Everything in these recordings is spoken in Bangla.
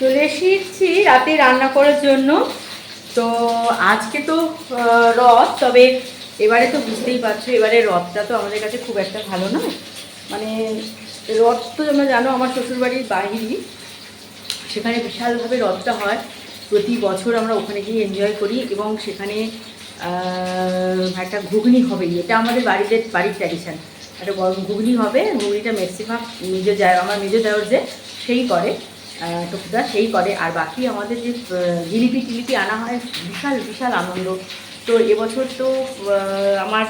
চলে এসেছি রাতে রান্না করার জন্য। তো আজকে তো রথ, তবে এবারে তো বুঝতেই পারছ, এবারে রথটা তো আমাদের কাছে খুব একটা ভালো না। মানে রথ তো তোমরা জানো, আমার শ্বশুরবাড়ির বাইরেই সেখানে বিশালভাবে রথটা হয়। প্রতি বছর আমরা ওখানে গিয়ে এনজয় করি এবং সেখানে একটা ঘুগনি হবে। এটা আমাদের বাড়িতে, বাড়ির ট্র্যাডিশন একটা ঘুগনি হবে, ঘুগনিটা ম্যাক্সিমাম মেজ যায় আমার মেজ দেওয়ার যে, সেই করে। টুকুটা সেই করে। আর বাকি আমাদের যে জিলিপি টিলিপি আনা হয়, বিশাল বিশাল আনন্দ। তো এবছর তো আমার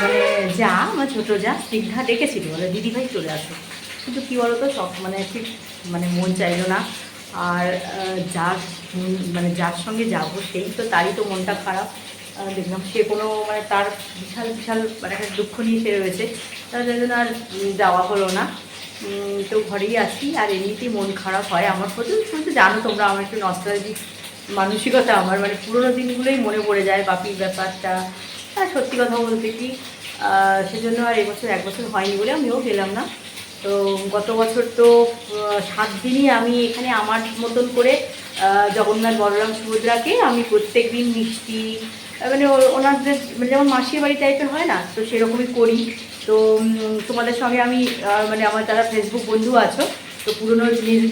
মানে যা, আমার ছোটো যা স্নিগ্ধা ডেকেছিল। বলে, দিদিভাই চলে আসো কিন্তু কী বলো তো সব মানে ঠিক মানে মন চাইলো না। আর যার মানে যার সঙ্গে যাব সেই তো, তারই তো মনটা খারাপ। দেখলাম সে কোনো মানে তার বিশাল বিশাল মানে একটা দুঃখ নিয়ে সে রয়েছে। তার জন্য আর যাওয়া হলো না। তো ঘরেই আসি আর এমনিতেই মন খারাপ হয় আমার প্রচুর। তুমি তো জানো তোমরা আমার একটু নস্টালজিক মানসিকতা আমার মানে পুরোনো দিনগুলোই মনে পড়ে যায় বাপির ব্যাপারটা। আর সত্যি কথা বলতে কি সেজন্য আর এবছর এক বছর হয়নি বলে আমিও গেলাম না। তো গত বছর তো সাত দিনই আমি এখানে আমার মতন করে জগন্নাথ বলরাম সুভদ্রাকে আমি প্রত্যেক দিন মিষ্টি মানে ওনাদের মানে যেমন মাসির বাড়ি টাইপের হয় না, তো সেরকমই করি। তো তোমাদের সঙ্গে আমি মানে আমার যারা ফেসবুক বন্ধু আছো, তো পুরোনো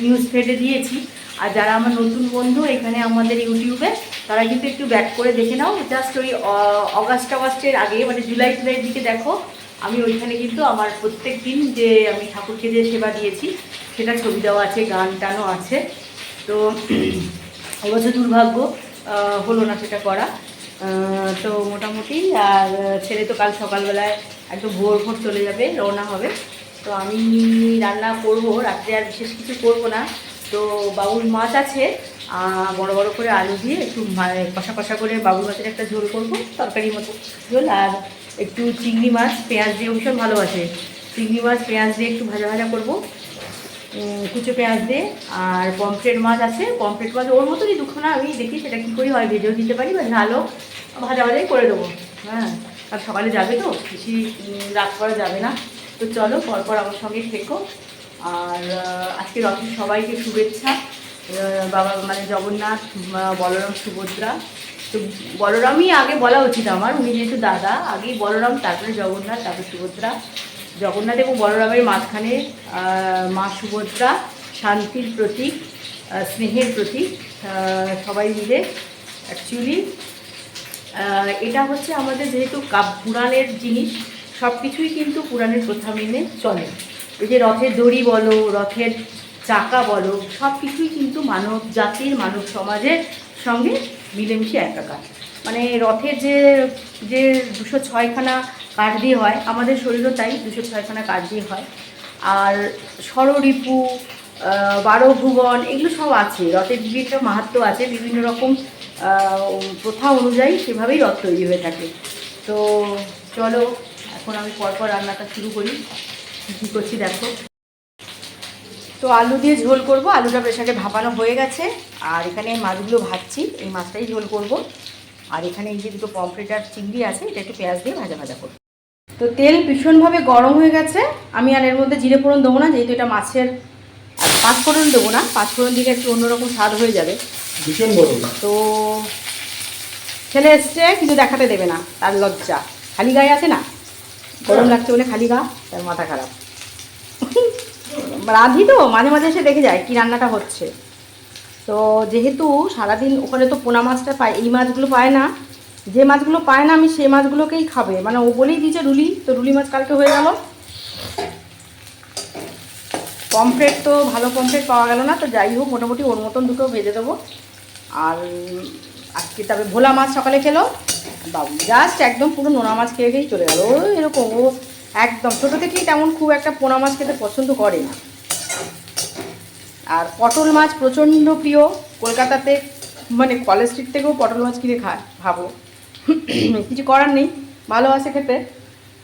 নিউজ ফেডে দিয়েছি। আর যারা আমার নতুন বন্ধু এখানে আমাদের ইউটিউবে, তারা কিন্তু একটু ব্যাক করে দেখে নাও। জাস্ট ওই অগাস্ট অগাস্টের আগে মানে জুলাই জুলাইয়ের দিকে দেখো, আমি ওইখানে কিন্তু আমার প্রত্যেক দিন যে আমি ঠাকুরকে যে সেবা দিয়েছি, সেটা ছবি দেওয়া আছে, গান টানও আছে। তো, এবছর দুর্ভাগ্য হলো না সেটা করা। তো মোটামুটি, আর ছেলে তো কাল সকালবেলায় একদম ভোর ভোর চলে যাবে, রওনা হবে। তো আমি রান্না করব, রাত্রে আর বিশেষ কিছু করব না। তো বাবুর মাছ আছে বড় বড় করে আলু দিয়ে একটু কষা কষা করে বাবুর মাছের একটা ঝোল করব, তরকারির মতো ঝোল, আর একটু চিংড়ি মাছ, পেঁয়াজ দিয়ে ভীষণ ভালোবাসে। চিংড়ি মাছ, পেঁয়াজ দিয়ে একটু ভাজা ভাজা করব। কুচো পেঁয়াজ দিয়ে আর পমফ্রেট মাছ আছে। পমফ্রেট মাছ ওর মতনই দুখানা আমি দেখি সেটা কী করি হয় ভেজেও দিতে পারি বা ঝালও ভাজা ভাজাই করে দেবো। হ্যাঁ আর সকালে যাবে তো, বেশি রাত করা যাবে না। তো চলো পরপর আমার সঙ্গে থেকো। আর আজকে রথের সবাইকে শুভেচ্ছা। বাবা মানে জগন্নাথ বলরাম, সুভদ্রা। তো বলরামই আগে বলা উচিত আমার, উনি যেহেতু দাদা, আগেই বলরাম, তারপরে জগন্নাথ, তারপরে সুভদ্রা। জগন্নাথ এবং বলরামের মাঝখানে মা সুভদ্রা শান্তির প্রতীক স্নেহের প্রতীক সবাই মিলে অ্যাকচুয়ালি এটা হচ্ছে আমাদের যেহেতু কাব পুরাণের জিনিস সব কিছুই কিন্তু পুরাণের প্রথা মেনে চলে। এই যে রথের দড়ি বলো, রথের চাকা বলো সব কিছুই কিন্তু মানব জাতির, মানব সমাজের সঙ্গে মিলেমিশে একাকার। মানে রথের যে যে দুশো ছয়খানা কাঠ দিয়ে হয়, আমাদের শরীরও তাই দুশো ছয়খানা কাঠ দিয়ে হয়। আর ষড়রিপু বারো ভুবন এগুলো সব আছে। রথের বিভিন্ন মাহাত্ম আছে, বিভিন্ন রকম প্রথা অনুযায়ী সেভাবেই রথ তৈরি হয়ে থাকে। তো চলো, এখন আমি পরপর রান্নাটা শুরু করি। কী করছি দেখো। তো আলু দিয়ে ঝোল করব। আলুটা প্রেশারে ভাপানো হয়ে গেছে। আর এখানে মাছগুলো ভাজছি। এই মাছটাই ঝোল করব। আর এখানে এই যে দুটো পমফ্রেট আর চিংড়ি আছে এটা একটু পেঁয়াজ দিয়ে ভাজা ভাজা করব। তো তেল ভীষণভাবে গরম হয়ে গেছে। আমি আর এর মধ্যে জিরে ফোড়ন দেবো না যেহেতু এটা মাছের আর পাঁচ ফোড়ন দেবো না পাঁচ ফোড়ন দিলে একটু অন্যরকম স্বাদ হয়ে যাবে। ভীষণ বড় তো ছেলে এসছে কিন্তু দেখাতে দেবে না তার লজ্জা। খালি গায়ে আছে না? গরম লাগছে বলে খালি গা তার মাথা খারাপ। রাধি তো মাঝে মাঝে এসে দেখে যায় কি রান্নাটা হচ্ছে। তো যেহেতু সারাদিন ওখানে তো পোনা মাছটা পায়, এই মাছগুলো পায় না, যে মাছগুলো পায় না আমি সেই মাছগুলোকেই খাবে। মানে ও বলেই দিয়েছে রুলি, তো রুলি মাছ কালকে হয়ে গেল। পমফ্রেট তো ভালো পমফ্রেট পাওয়া গেল না, তো যাই হোক, মোটামুটি ওর মতন দুটো ভেজে দেবো। আর আজকে তবে ভোলা মাছ সকালে খেলো। বাবু জাস্ট একদম পুরো নোনা মাছ খেয়ে খেয়েই চলে গেল। এরকম, ও একদম, ছোটো থেকেই তেমন খুব একটা পোনা মাছ খেতে পছন্দ করে না। আর পটল মাছ প্রচণ্ড প্রিয়। কলকাতাতে মানে কলেজ স্ট্রিট থেকেও পটল মাছ কিনে খায় ভাবো কিছু করার নেই ভালোবাসে খেতে।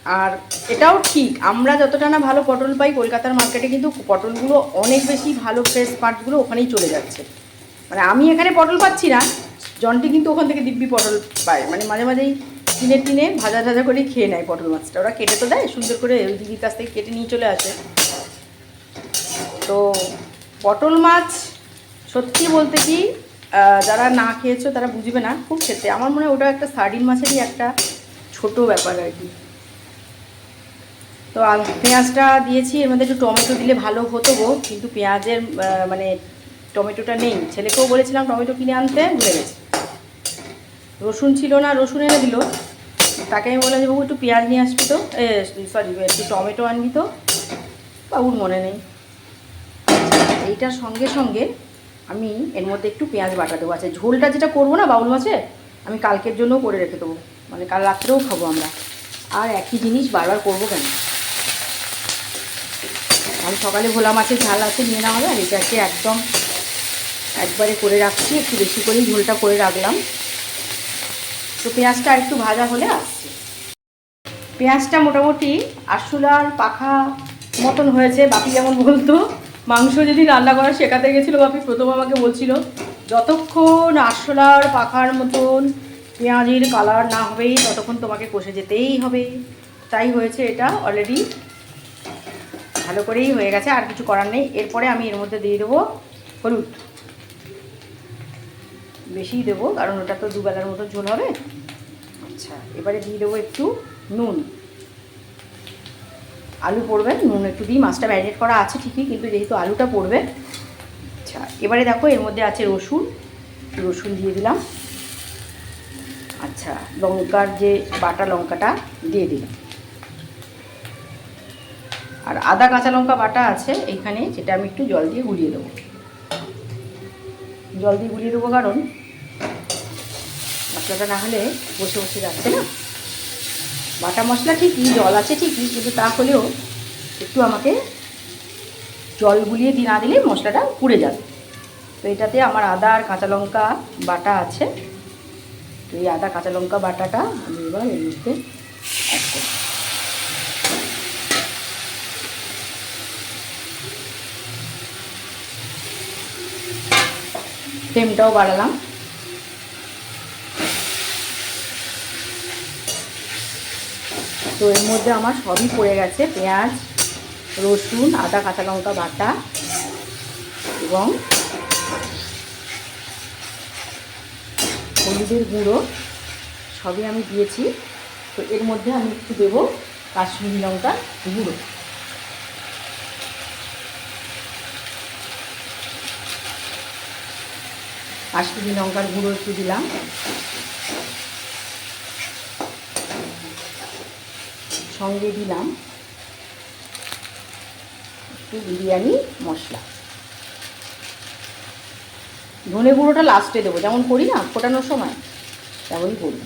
আর এটাও ঠিক, আমরা যতটা না ভালো পটল পাই, কলকাতার মার্কেটে কিন্তু পটলগুলো অনেক বেশি ভালো ফ্রেশ পার্টগুলো ওখানেই চলে যাচ্ছে। মানে আমি এখানে পটল পাচ্ছি না, জনটি কিন্তু ওখান থেকে দিব্যি পটল পায়। মানে মাঝে মাঝেই কিনে টিনে ভাজা ভাজা করেই খেয়ে নেয় পটল মাছটা। ওরা কেটে তো দেয়, সুন্দর করে দিদির কাছ থেকে কেটে নিয়ে চলে আসে। তো পটল মাছ, সত্যি বলতে কি যারা না খেয়েছো তারা বুঝবে না, খুব খেতে। আমার মনে হয় ওটা একটা সার্ডিন মাছেরই একটা ছোট ব্যাপার আর কি। তো পেঁয়াজটা দিয়েছি, এর মধ্যে একটু টমেটো দিলে ভালো হতো গো, কিন্তু পেঁয়াজের মানে টমেটোটা নেই। ছেলেকেও বলেছিলাম টমেটো কিনে আনতে, ভুলে গেছি। রসুন ছিল না, রসুন এনে দিল। তাকে আমি বললাম যে, বাবু, একটু পেঁয়াজ নিয়ে আসবি তো? সরি একটু টমেটো আনবি তো? বাবুর মনে নেই। এইটার সঙ্গে সঙ্গে আমি এর মধ্যে একটু পেঁয়াজ বাটা দেবো। আচ্ছা ঝোলটা যেটা করব না বাউল মাছে, আমি কালকের জন্যও করে রেখে দেবো। মানে কাল রাত্রেও খাব আমরা। আর একই জিনিস বারবার করব কেন? আমি সকালে ভোলা মাছের ঝাল আছে নিয়ে নেওয়া হবে, আর এটাকে একদম একবারে করে রাখছি, একটু বেশি করেই ঝোলটা করে রাখলাম। তো পেঁয়াজটা একটু ভাজা হলে আসছে। পেঁয়াজটা মোটামুটি আরশোলার পাখা মতন হয়েছে বাপি যেমন বলতো মাংস যদি রান্না করা শেখাতে গেছিল, বাপি প্রথম আমাকে বলছিল, যতক্ষণ আরশোলার পাখার মতন পেঁয়াজের কালার না হবে, ততক্ষণ তোমাকে কষে যেতেই হবে। তাই হয়েছে এটা অলরেডি ভালো করেই হয়ে গেছে, আর কিছু করার নেই। এরপরে আমি এর মধ্যে দিয়ে দেবো হলুদ। বেশিই দেবো, কারণ ওটা তো দুবেলার মতো ঝোল হবে। আচ্ছা এবারে দিয়ে দেবো একটু নুন। আলু পড়বে, নুন একটু দিই, মাছটা ম্যারিনেট করা আছে ঠিকই, কিন্তু যেহেতু আলুটা পড়বে। আচ্ছা এবারে দেখো, এর মধ্যে আছে রসুন রসুন দিয়ে দিলাম। আচ্ছা লঙ্কার যে বাটা লঙ্কাটা দিয়ে দিলাম। আর আদা কাঁচা লঙ্কা বাটা আছে এইখানে যেটা আমি একটু জল দিয়ে গুলিয়ে দেবো। জল দিয়ে গুলিয়ে দেবো কারণ, মশলাটা না হলে বসে বসে যাচ্ছে না। বাটা মশলা ঠিকই, জল আছে ঠিকই, কিন্তু তা হলেও একটু আমাকে জল গুলিয়ে দিয়ে না দিলে মশলাটা পুড়ে যাবে। তো এটাতে আমার আদা আর কাঁচা লঙ্কা বাটা আছে। তো এই আদা, কাঁচা লঙ্কা বাটাটা আমি এবার এর মধ্যে অ্যাড বাড়ালাম। তো এর মধ্যে আমার সবই পড়ে গেছে। পেঁয়াজ, রসুন, আদা, কাঁচা লঙ্কা বাটা এবং হলুদের গুঁড়ো সবই আমি দিয়েছি। তো এর মধ্যে আমি একটু দেবো কাশ্মীরি লঙ্কা গুঁড়ো। কাশ্মীরি লঙ্কার গুঁড়ো একটু দিলাম। সঙ্গে দিলাম একটু বিরিয়ানি, মশলা। ধনে গুঁড়োটা লাস্টে দেবো। যেমন করি না, ফোটানোর সময় তেমনই করি।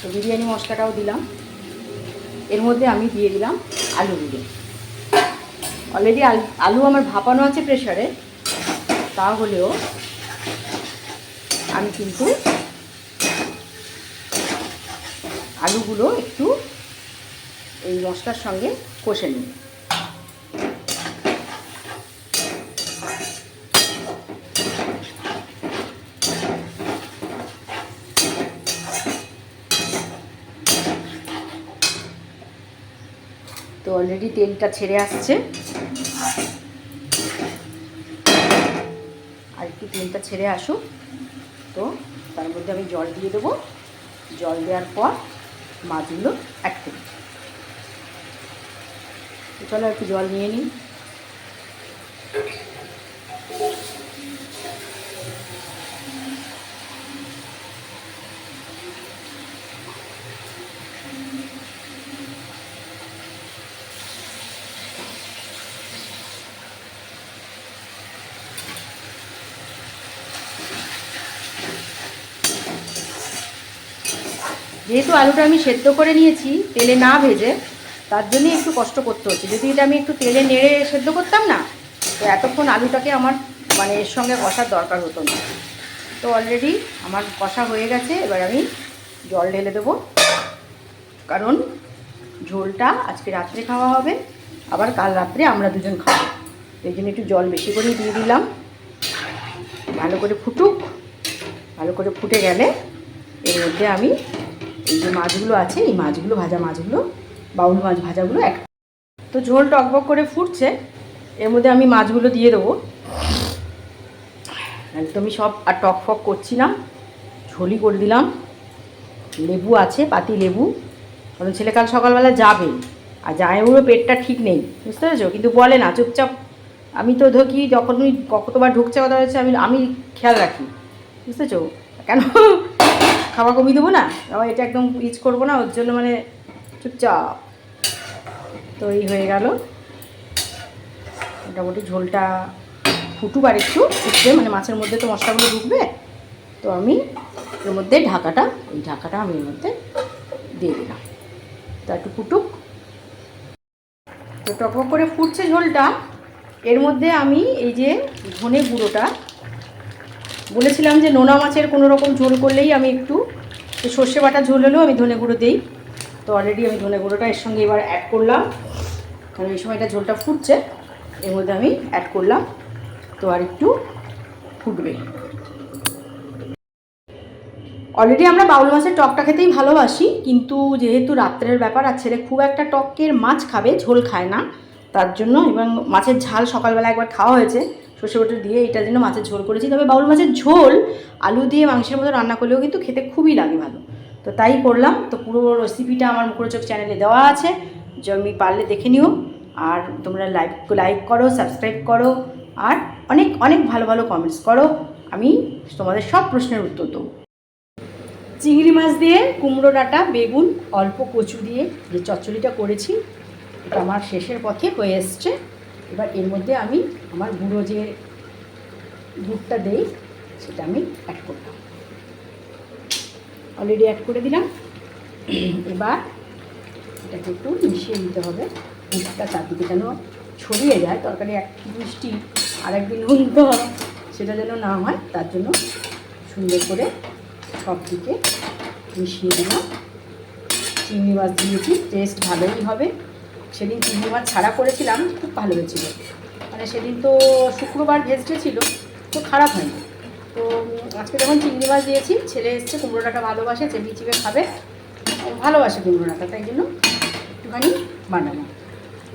তো বিরিয়ানি, মশলাটাও দিলাম। এর মধ্যে আমি দিয়ে দিলাম আলুগুলো অলরেডি আলু আমার ভাপানো আছে প্রেশারে তাহলেও আমি কিন্তু আলুগুলো একটু এই মশলার সঙ্গে কষে নিই তো অলরেডি তেলটা ছেড়ে আসছে। আর একটু তেলটা ছেড়ে আসুক। তো তার মধ্যে আমি জল দিয়ে দেবো। জল দেওয়ার পর মাছগুলো অ্যাড করি চলো একটু জল নিয়ে নিই। যেহেতু আলুটা আমি সেদ্ধ করে নিয়েছি তেলে না ভেজে তার জন্যই একটু কষ্ট করতে হচ্ছে। যদি এটা আমি একটু তেলে নেড়ে সেদ্ধ করতাম না, তো এতক্ষণ আলুটাকে আমার মানে এর সঙ্গে কষার দরকার হতো না। তো অলরেডি আমার কষা হয়ে গেছে, এবার আমি জল ঢেলে দেবো। কারণ ঝোলটা আজকে রাত্রে খাওয়া হবে, আবার কাল রাত্রে আমরা দুজন খাব। এই জন্য একটু জল বেশি করে দিয়ে দিলাম। ভালো করে ফুটুক, ভালো করে ফুটে গেলে এর মধ্যে আমি এই যে মাছগুলো আছে, এই মাছগুলো, ভাজা মাছগুলো বাউল মাছ ভাজাগুলো এক। তো ঝোল টকবক করে ফুটছে, এর মধ্যে আমি মাছগুলো দিয়ে দেবো। একদমই সব আর টক ফক করছি না ঝোলি করে দিলাম। লেবু আছে, পাতি লেবু। কারণ ছেলে কাল সকালবেলা যাবে, আর জামাইবুড়ো পেটটা ঠিক নেই, বুঝতে পেরেছ? কিন্তু বলে না, চুপচাপ। আমি তো ঢুকি যখনই কতবার ঢুকছে কথা হচ্ছে, আমি আমি খেয়াল রাখি বুঝতেছো কেন? খাওয়া কমিয়ে দেবো না? এটা একদম ইজ করব না, ওর জন্য মানে চুপচাপ। তো এই হয়ে গেল। মোটামুটি ঝোলটা ফুটুক আর একটু ফুটবে মানে মাছের মধ্যে তো মশলাগুলো ঢুকবে। তো আমি এর মধ্যে ঢাকাটা, এই ঢাকাটা আমি এর মধ্যে দিয়ে দিলাম। তো একটু ফুটুক। তো টক করে ফুটছে ঝোলটা। এর মধ্যে আমি এই যে ধনে গুঁড়োটা, বলেছিলাম যে নোনা মাছের কোনো রকম ঝোল করলেই আমি একটু, সর্ষে বাটা ঝোল হলেও আমি ধনে গুঁড়ো দিই। তো অলরেডি আমি ধনে গুঁড়োটা এর সঙ্গে এবার অ্যাড করলাম। কারণ এই সময়টা ঝোলটা ফুটছে, এর মধ্যে আমি অ্যাড করলাম। তো আর একটু ফুটবে। অলরেডি আমরা বাউল মাছের টকটা খেতেই ভালোবাসি, কিন্তু যেহেতু রাত্রের ব্যাপার আর ছেলে খুব একটা টকের মাছ খাবে, ঝোল খায় না, তার জন্য এবং মাছের ঝাল সকালবেলা একবার খাওয়া হয়েছে, সর্ষে বটে দিয়ে এইটার জন্য মাছের ঝোল করেছি। তবে বাউল মাছের ঝোল, আলু দিয়ে মাংসের মতো রান্না করলেও কিন্তু খেতে খুবই লাগে ভালো। তো তাই করলাম। তো পুরো রেসিপিটা আমার মুখরোচক চ্যানেলে দেওয়া আছে। আমি পারলে দেখে নিও। আর তোমরা লাইক লাইক করো সাবস্ক্রাইব করো। আর অনেক অনেক ভালো ভালো কমেন্টস করো। আমি তোমাদের সব প্রশ্নের উত্তর দেবো। চিংড়ি মাছ দিয়ে কুমড়ো ডাঁটা বেগুন, অল্প কচু দিয়ে যে চচ্চড়িটা করেছি, এটা আমার শেষের পথে হয়ে এসছে। এবার এর মধ্যে আমি আমার গুঁড়ো যে দুধটা দেই, সেটা আমি অ্যাড করলাম। অলরেডি অ্যাড করে দিলাম। এবার এটাকে একটু মিশিয়ে নিতে হবে। দুধটা চারদিকে যেন ছড়িয়ে যায়। তরকারি এক মিষ্টি আর একদিন নুন তো সেটা যেন না হয়, তার জন্য সুন্দর করে সব দিকে মিশিয়ে দিলাম। চিংড়ি মাছ দিয়েছি টেস্ট ভালোই হবে। সেদিন চিংড়ি মাছ ছাড়া করেছিলাম, খুব ভালো হয়েছিল। মানে সেদিন তো শুক্রবার ভেজটে ছিল, তো খারাপ হয়নি। তো আজকে যখন চিংড়ি মাছ দিয়েছি, ছেলে এসছে কুমড়োটাটা ভালোবাসে, চেপি চিপে খাবে। ভালোবাসে কুমড়ো ডাঁটা তাই জন্য একটুখানি বানাবো।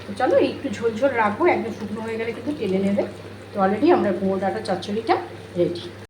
তো চলো একটু ঝোলঝোল ঝোল রাখব, একদম শুকনো হয়ে গেলে কিন্তু টেনে নেবে। তো অলরেডি আমরা কুমড়ো ডাঁটা চচ্চড়িটা রেডি